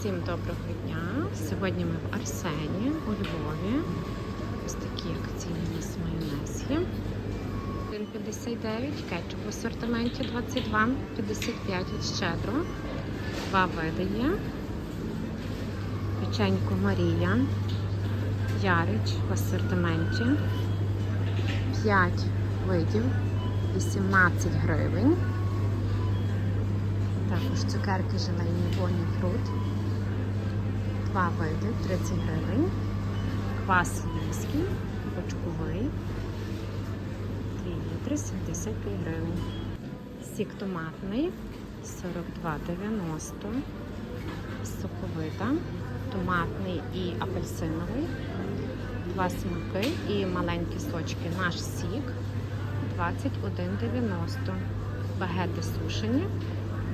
Всім доброго дня! Сьогодні ми в Арсені у Львові. Ось такі акційні у нас майонез є. 1,59, кетчуп в асортименті 22,55 від щедро. Два види є. Печенько Марія. Ярич в асортименті. 5 видів, 18 гривень. Також цукерки желейні Боні Фрут. Два види 30 гривень. Квас львівський, бочковий. 2 літри 75 гривень. Сік томатний 42,90. Соковита, томатний і апельсиновий. Два смаки і маленькі сочки. Наш сік 21,90. Багети сушені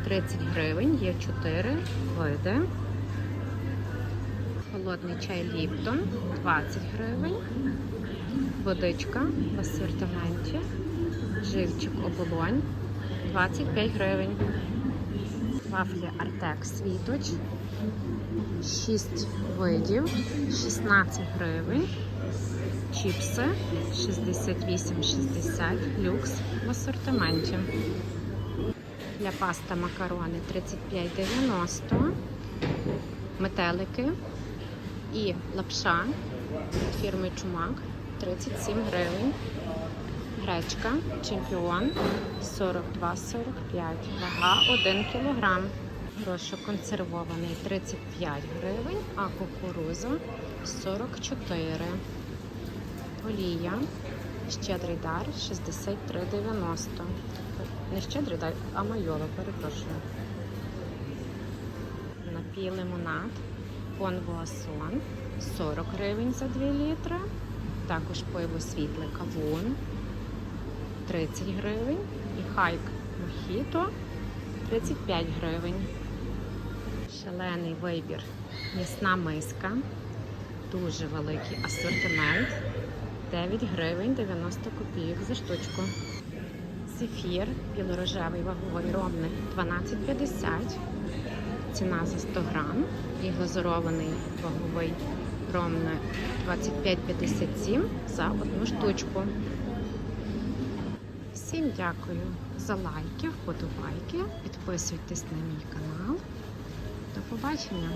30 гривень, є 4 види. Холодний чай Ліптон 20 гривень. Водичка в асортименті. Живчик оболонь 25 гривень. Вафлі Артек Світоч 6 видів, 16 гривень. Чіпси 68,60 люкс в асортименті. Для паста макарони 35,90. Метелики і лапша від фірми Чумак 37 гривень. Гречка чемпіон 42,45. Вага 1 кг. Горошок консервований 35 гривень, а кукуруза 44. Олія. Щедрий дар 63,90. Не щедрий дар, а майола, перепрошую. Напій лимонад. Пон Вуасон 40 гривень за 2 літри. Також пиво світле кавун 30 гривень. І хайк мохіто 35 гривень. Шалений вибір. М'ясна миска. Дуже великий асортимент. 9 гривень 90 копійок за штучку. Зефір білорожевий ваговий ромний 12,50. Ціна за 100 грам. І глазурований ваговий ромний 25,57 за одну штучку. Всім дякую за лайки, вподобайки. Підписуйтесь на мій канал. До побачення!